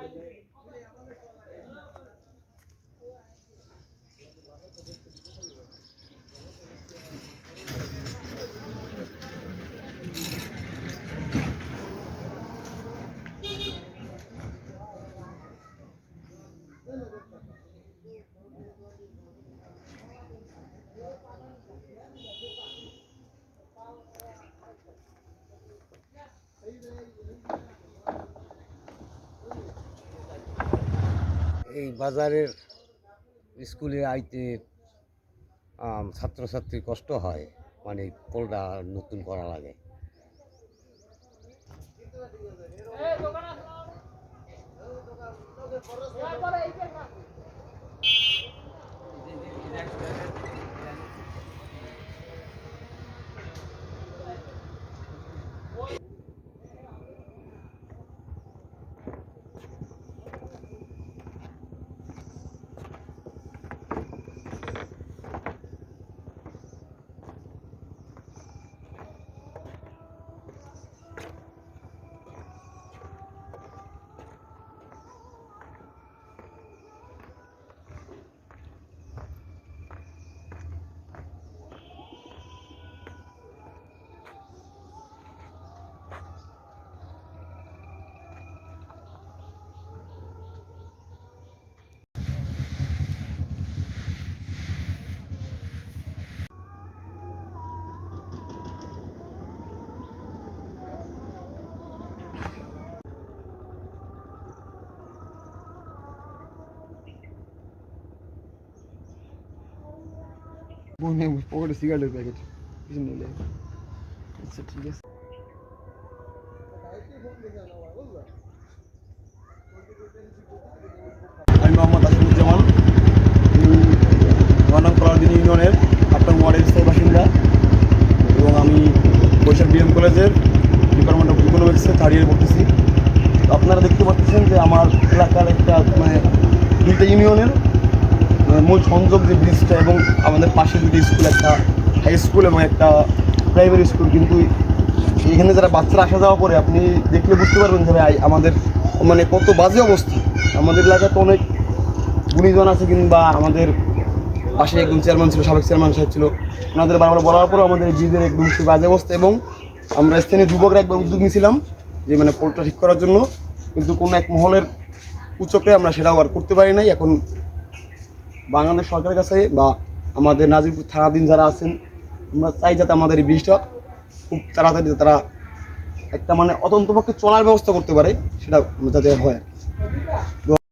hungry. এই বাজারের স্কুলে আইতে ছাত্রছাত্রী কষ্ট হয় মানে পোলটা নতুন করা লাগে বনে পকেটে সিগারেটের প্যাকেট কিছু নিলে আচ্ছা ঠিক আছে আমি মোহাম্মদ আসিফুজ্জামান নয়নং কলারদিন ইউনিয়নের আপনার ওয়ার্ডের স্থায়ী বাসিন্দা এবং আমি বৈশাখ বিএম কলেজের ডিপার্টমেন্ট অফ ইকোনমিক্সে থার্ড ইয়ারে পড়তেছি আপনারা দেখতে পাচ্ছেন যে আমার এলাকার একটা মানে দুইটা ইউনিয়নের মানে মূল সংযোগ যে ব্রিজটা এবং আমাদের পাশে দুটো স্কুল একটা হাই স্কুল এবং একটা প্রাইমারি স্কুল কিন্তু এখানে যারা বাচ্চারা আসা যাওয়া করে, আপনি দেখলে বুঝতে পারবেন যে ভাই, আমাদের মানে কত বাজে অবস্থা। আমাদের এলাকায় তো অনেক গুণীজন আছে কিংবা আমাদের পাশে একজন চেয়ারম্যান ছিল, সাবেক চেয়ারম্যান সাহেব ছিল। ওনাদের বারবার বলার পরও আমাদের ব্রিজের একদম সে বাজে অবস্থা এবং আমরা স্থানীয় যুবকরা একবার উদ্যোগ নিয়েছিলাম যে মানে পোলটা ঠিক করার জন্য। কিন্তু কোনো এক মহলের উচ্চকে আমরা সেটাও আর করতে পারি নাই। এখন বাংলাদেশ সরকারের কাছে বা আমাদের নাজিরপুর থানাধীন যারা আছেন, আমরা চাই যাতে আমাদের এই ব্রিজটা খুব তাড়াতাড়ি তারা একটা মানে অতন্তপক্ষে চলার ব্যবস্থা করতে পারে, সেটা যাতে হয়